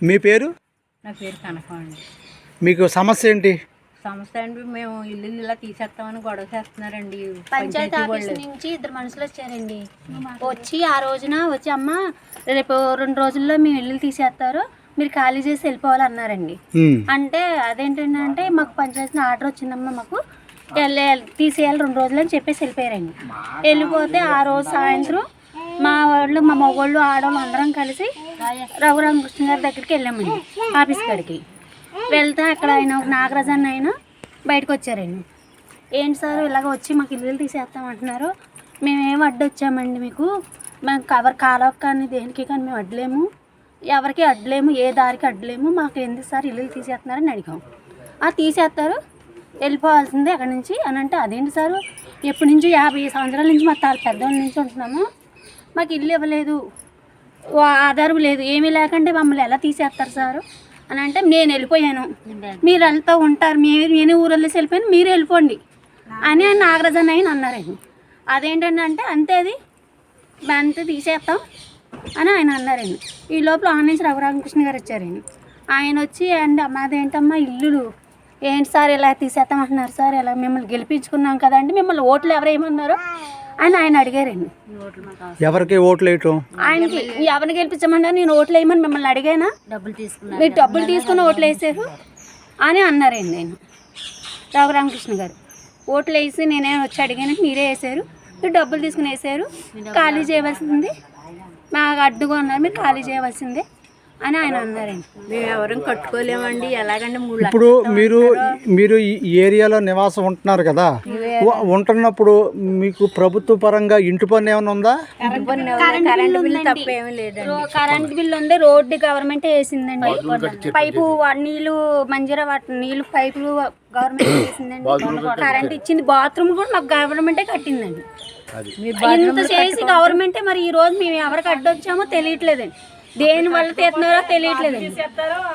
మీ పేరు? నా పేరు కనకం అండి. మీకు సమస్య ఏంటి? సంస్థ అండి మేము ఇల్లు ఇలా తీసేస్తామని గొడవ చేస్తున్నారండి. పంచాయతీ ఆఫీస్ నుంచి ఇద్దరు మనుషులు వచ్చారండి. వచ్చి ఆ రోజున వచ్చి అమ్మ రేపు రెండు రోజుల్లో మీ ఇల్లు తీసేస్తారు మీరు ఖాళీ చేసి వెళ్ళిపోవాలి అన్నారండి. ఉమ్, అంటే అదేంటంటే మాకు పంచాయతీ ఆర్డర్ వచ్చిందమ్మా మాకు. వెళ్ళే తీసేయాలి రెండు రోజులు అని చెప్పేసి వెళ్ళిపోయారండి. వెళ్ళిపోతే ఆ రోజు సాయంత్రం మా వాళ్ళు మా మగవాళ్ళు ఆడవాళ్ళు అందరం కలిసి రఘురామకృష్ణ గారి దగ్గరికి వెళ్ళామండి ఆఫీస్ కాడికి. వెళ్తే అక్కడ ఆయన ఒక నాగరాజు అన్న ఆయన బయటకు వచ్చారండి. ఏంటి సార్ ఇలాగ వచ్చి మాకు ఇల్లు తీసేస్తామంటున్నారు మేమేం అడ్డొచ్చామండి మీకు? మేము కవర్ కాలవ కానీ దేనికి కానీ మేము అడ్డలేము ఎవరికి అడ్డలేము ఏ దారికి అడ్డలేము మాకు ఎందుకు సార్ ఇల్లు తీసేస్తున్నారని అడిగాం. ఆ తీసేస్తారు వెళ్ళిపోవాల్సిందే అక్కడి నుంచి అని అంటే అదేంటి సార్? ఎప్పటి నుంచి యాభై సంవత్సరాల నుంచి మా తాత పెద్దవాళ్ళ నుంచి ఉంటున్నాము. మాకు ఇల్లు ఇవ్వలేదు. ఆధారం లేదు. ఏమీ లేకుంటే మమ్మల్ని ఎలా తీసేస్తారు సారు? అని అంటే నేను వెళ్ళిపోయాను. మీరు వెళ్తూ ఉంటారు. మీరు నేను ఊరల్లో వెళ్ళిపోయాను. మీరు వెళ్ళిపోండి. అని ఆయన నాగరాజన్ ఆయన. అన్నారండి అదేంటంటే అంటే అంతే అది. అంతే తీసేస్తాం అని ఆయన అన్నారండి ఈ లోపల ఆన్ నుంచి రఘురామకృష్ణ గారు వచ్చారండి ఆయన. వచ్చి అండి మాదేంటమ్మా ఇల్లులు ఏంటి సార్? ఇలా తీసేస్తామంటున్నారు సార్. ఇలా మిమ్మల్ని గెలిపించుకున్నాం కదండి. మిమ్మల్ని ఓట్లు ఎవరు అని ఆయన అడిగారండి. ఎవరికి ఓట్లు వేయటం? ఆయనకి ఎవరిని గెలిపించమన్నా నేను ఓట్లు వేయమని మిమ్మల్ని అడిగానా? డబ్బులు తీసుకున్నారు. మీరు డబ్బులు తీసుకుని ఓట్లు వేసారు అని అన్నారండి నేను రఘురామకృష్ణ గారు. ఓట్లు వేసి నేనే వచ్చి అడిగాను మీరే వేసారు. మీరు డబ్బులు తీసుకుని వేసారు. ఖాళీ చేయవలసింది. మాకు అడ్డుగా ఉన్నారు మీరు ఖాళీ చేయవలసిందే. అని ఆయన అన్నారండి మేము ఎవరం కట్టుకోలేమండి. ఎలాగంటే మూడు ఇప్పుడు మీరు మీరు ఈ ఏరియాలో నివాసం ఉంటున్నారు కదా? ఉ- ఉంటున్నప్పుడు మీకు ప్రభుత్వ పరంగా ఇంటి పన్ను ఏమైనా ఉందా? కరెంట్ బిల్లు తప్ప ఏమీ లేదండి. రో- కరెంట్ బిల్ ఉంది. రోడ్డు గవర్నమెంట్ వేసిందండి. పైపు వా- నీళ్ళు మంజీరా వాటి నీళ్ళు పైపులు గవర్నమెంట్ వేసిందండి. కరెంట్ ఇచ్చింది. బాత్రూమ్ కూడా మాకు గవర్నమెంటే కట్టిందండి. ఇంత చేసి గవర్నమెంటే మరి ఈ రోజు మేము ఎవరికి అడ్డొచ్చామో తెలియట్లేదండి. దేని వల్ల తీస్తున్నారో తెలియట్లేదండి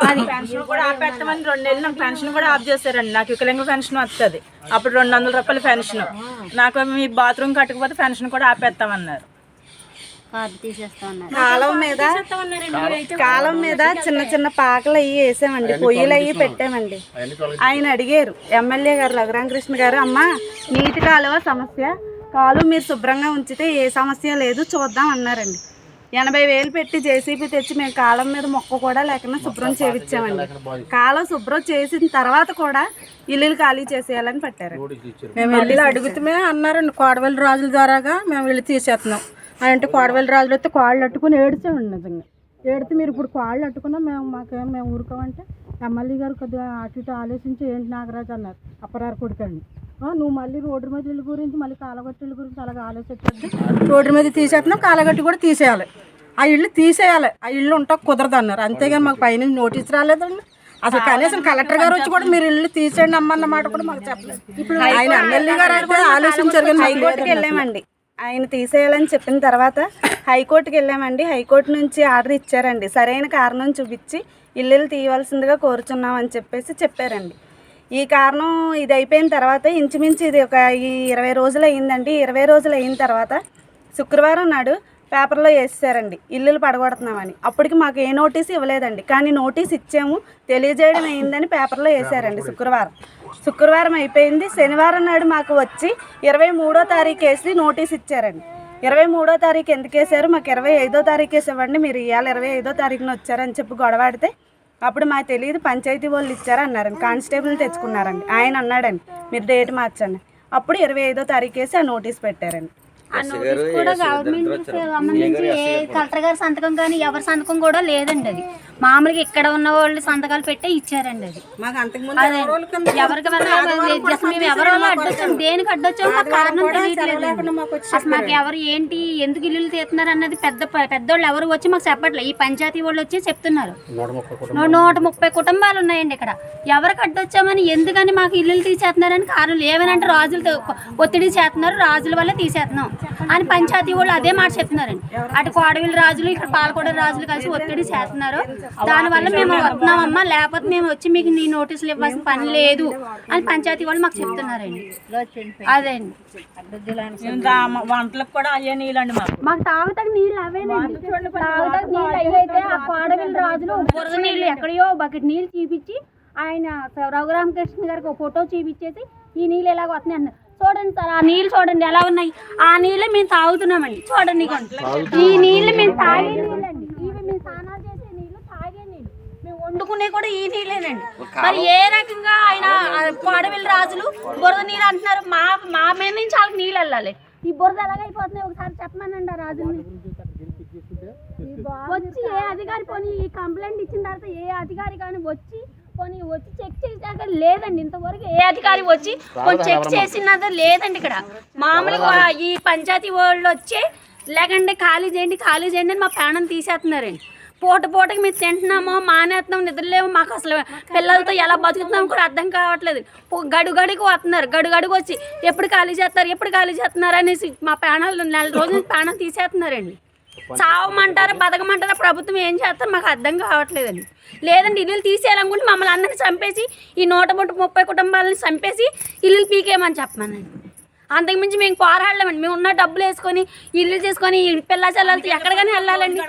అది పెన్షన్ కూడా ఆపేస్తామని రెండు నెలలు నాకు పెన్షన్ కూడా ఆఫ్ చేశారండి. నాకు వికలాంగ పెన్షన్ వస్తుంది అప్పుడు రెండు వందల రూపాయల పెన్షన్ నాకు మీ బాత్రూమ్ కట్టకపోతే పెన్షన్ కూడా ఆపేస్తామన్నారు కాలం మీద కాలం మీద చిన్న చిన్న పాకలు అయ్యి వేసామండి. పొయ్యిలు అయ్యి పెట్టామండి. ఆయన అడిగారు ఎమ్మెల్యే గారు రఘురామకృష్ణ గారు అమ్మ నీటి కాలువ సమస్య. కాలు మీరు శుభ్రంగా ఉంచితే ఏ సమస్య లేదు చూద్దాం అన్నారండి. ఎనభై వేలు పెట్టి జేసీబీ తెచ్చి మేము కాలం మీద మొక్క కూడా లేకుండా శుభ్రం చేయించామండి కాలం శుభ్రం చేసిన తర్వాత కూడా ఇల్లులు ఖాళీ చేసేయాలని పట్టారు. మేము వెళ్ళి అడుగుతామే అన్నారండి కోడవల్లి రాజుల ద్వారాగా మేము వెళ్ళి తీసేస్తున్నాం. అని అంటే కోడవల్లి రాజులు వస్తే కాళ్ళు అట్టుకుని ఏడిచామండి నిజంగా. ఏడితే మీరు ఇప్పుడు కాళ్ళు అట్టుకున్నా మేము మాకేం మేము ఊరుకోమంటే ఎమ్మెల్యే గారు కొద్దిగా అటు ఇటు ఆలోచించి ఏంటి నాగరాజు అన్నారు అప్పరారు కొడుకండి. నువ్వు మళ్ళీ రోడ్డు మీద గురించి మళ్ళీ కాలగట్టుల గురించి అలాగే ఆలోచించద్దు. రోడ్డు మీద తీసేస్తున్నాం కాలగట్టి కూడా తీసేయాలి. ఆ ఇల్లు తీసేయాలి. ఆ ఇల్లు ఉంటా కుదరదు అన్నారు. అంతేగాని మాకు పైనుంచి నోటీస్ రాలేదండి. అసలు కనీసం కలెక్టర్ గారు వచ్చి కూడా మీరు ఇల్లు తీసేయండి అమ్మన్న మాట కూడా మాకు చెప్పలేదు. ఇప్పుడు ఆయన ఎమ్మెల్యే గారు అయితే ఆలోచించారు కానీ హైకోర్టుకి వెళ్ళామండి. ఆయన తీసేయాలని చెప్పిన తర్వాత హైకోర్టుకి వెళ్ళామండి. హైకోర్టు నుంచి ఆర్డర్ ఇచ్చారండి. సరైన కారణం చూపించి ఇల్లులు తీయవలసిందిగా కోరుచున్నాం అని చెప్పేసి చెప్పారండి. ఈ కారణం ఇది అయిపోయిన తర్వాత ఇంచుమించు ఇది ఒక ఈ ఇరవై రోజులు అయిందండి. ఇరవై రోజులు అయిన తర్వాత శుక్రవారం నాడు పేపర్లో వేసేసారండి. ఇల్లులు పడగొడుతున్నామని. అప్పటికి మాకు ఏ నోటీస్ ఇవ్వలేదండి. కానీ నోటీస్ ఇచ్చాము. తెలియజేయడం అయిందని పేపర్లో వేసారండి శుక్రవారం. శుక్రవారం అయిపోయింది. శనివారం నాడు మాకు వచ్చి ఇరవై మూడో తారీఖు వేసి నోటీస్ ఇచ్చారండి. ఇరవై మూడో తారీఖు ఎందుకు వేసారు మాకు ఇరవై ఐదో తారీఖు వేసి ఇవ్వండి మీరు ఇవాళ ఇరవై ఐదో తారీఖున వచ్చారని చెప్పి గొడవాడితే అప్పుడు మాకు తెలియదు పంచాయతీ వాళ్ళు ఇచ్చారు అన్నారండి కానిస్టేబుల్ తెచ్చుకున్నారండి. ఆయన అన్నాడండి మీరు డేట్ మార్చండి. అప్పుడు ఇరవై ఐదో తారీఖు వేసి ఆ నోటీస్ పెట్టారండి. ఆ నోటీస్ కూడా గవర్నమెంట్ సంబంధించి ఏ కలెక్టర్ గారి సంతకం కానీ ఎవరి సంతకం కూడా లేదండి అది. మామూలుగా ఇక్కడ ఉన్న వాళ్ళు సంతకాలు పెట్టే ఇచ్చారండి అది. మాకు అంతకుముందు అదే ఎవరికి జస్ట్ మేము ఎవరో అడ్డొచ్చాం దేనికి అడ్డొచ్చాం మాకు కారణం తెలియట్లేదు. అసలు మాకు ఎవరు ఏంటి ఎందుకు ఇల్లులు తీస్తున్నారు అన్నది పెద్ద పెద్దోళ్ళు ఎవరు వచ్చి మాకు చెప్పట్లేదు ఈ పంచాయతీ వాళ్ళు వచ్చి చెప్తున్నారు. నూట ముప్పై కుటుంబాలు ఉన్నాయండి ఇక్కడ. ఎవరికి అడ్డొచ్చామని ఎందుకని మాకు ఇల్లులు తీసేస్తున్నారని కారణం ఏమనంటే రాజులతో ఒత్తిడి చేస్తున్నారు రాజుల వల్ల తీసేస్తున్నాం అని పంచాయతీ వాళ్ళు అదే మాట చెప్తున్నారండి. అటు కోడవిల్లి రాజులు ఇక్కడ పాలకోడ రాజులు కలిసి ఒత్తిడి చేస్తున్నారు. దానివల్ల మేము వస్తున్నామమ్మా. లేకపోతే మేము వచ్చి మీకు నీ నోటీసులు ఇవ్వాల్సిన పని లేదు అని పంచాయతీ వాళ్ళు మాకు చెప్తున్నారండి. అదే అండి వంటలకు కూడా అయ్యే నీళ్ళండి మాకు. మాకు తాగుతాకు నీళ్ళు అవేనండి. తాగుతాకు నీళ్ళు అయితే ఆ రాజులు బురద నీళ్ళు ఎక్కడయో బకెట్ నీళ్ళు చూపించి ఆయన రఘురామకృష్ణ గారికి ఒక ఫోటో చూపించేసి ఈ నీళ్ళు ఎలాగ వస్తున్నాయి అన్నారు. చూడండి సార్ ఆ నీళ్ళు చూడండి ఎలా ఉన్నాయి. ఆ నీళ్ళే మేము తాగుతున్నామండి. చూడండి. ఈ నీళ్ళు మేము తాగే నీళ్ళండి ఇవి మేము స్నానాలు చేసే నీళ్ళు తాగే నీళ్ళు మేము వండుకునే కూడా ఈ నీళ్ళేనండి. మరి ఏ రకంగా ఆయన ఆ కోడవిల్లి రాజులు బురద నీళ్ళు అంటున్నారు? మా మా మీద నుంచి వాళ్ళకి నీళ్ళు వెళ్ళాలి. ఈ బురద ఎలాగైపోతున్నాయి ఒకసారి చెప్పమనండి ఆ రాజుని. వచ్చి ఏ అధికారి పోనీ ఈ కంప్లైంట్ ఇచ్చిన తర్వాత ఏ అధికారి కానీ వచ్చి పోనీ వచ్చి చెక్ చేసాక లేదండి. ఇంతవరకు ఏ అధికారి వచ్చి పోనీ చెక్ చేసినది లేదండి ఇక్కడ. మామూలుగా ఈ పంచాయతీ వాళ్ళు వచ్చి లేకండి ఖాళీ చేయండి ఖాళీ చేయండి అని మా ప్రాణం తీసేస్తున్నారండి. పూట పూటకి మేము తింటున్నామో మానేస్తున్నాం నిద్రలేము మాకు అసలు పిల్లలతో ఎలా బతుకుతున్నాం కూడా అర్థం కావట్లేదు. పో- గడు గడికి వస్తున్నారు గడుగడుగు వచ్చి ఎప్పుడు ఖాళీ చేస్తారు ఎప్పుడు ఖాళీ చేస్తున్నారు అనేసి మా ప్రాణాలు నెల రోజులు ప్రాణం తీసేస్తున్నారండి. చావమంటారా బతకమంటారా ప్రభుత్వం ఏం చేస్తారు మాకు అర్థం కావట్లేదండి. లేదండి ఇల్లు తీసేయాలనుకుంటే మమ్మల్ని అందరినీ చంపేసి ఈ నూట ముప్పై ముప్పై చంపేసి ఇల్లు పీకేయమని చెప్పమనండి. అంతకుమించి మేము పోరాడలేమండి మేము ఉన్న డబ్బులు వేసుకొని ఇల్లు చేసుకొని పిల్ల చల్లలతో ఎక్కడికైనా వెళ్ళాలండి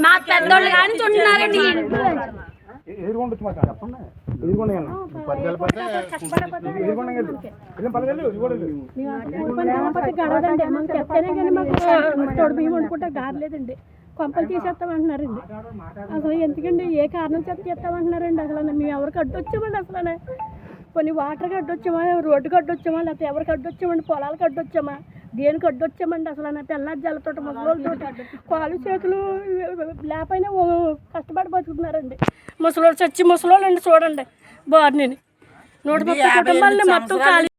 మా పెద్దోళ్ళు కానీ ఉంటున్నారండి గారలేదండి కొంపలు తీసేస్తామంటున్నారండి అసలు ఎందుకండి ఏ కారణం చేత చేస్తామంటున్నారండి అసలు మేము ఎవరికి అడ్డొచ్చామండి అసలు కొన్ని వాటర్కి అడ్డొచ్చామా? రోడ్డుకి అడ్డొచ్చామా? లేకపోతే ఎవరికి అడ్డొచ్చామండి? పొలాలకు అడ్డొచ్చామా? దేనికి అడ్డొచ్చామండి అసలు తెల్లారి జలతోటి ముసలోళ్ళతో కాలు చేతులు లేకపోయినా కష్టపడి బతుకుతున్నారండి. ముసలోళ్ళు చచ్చి ముసలోళ్ళు అండి చూడండి బారిని నూట ముప్పై కుటుంబాలని మొత్తం ఖాళీ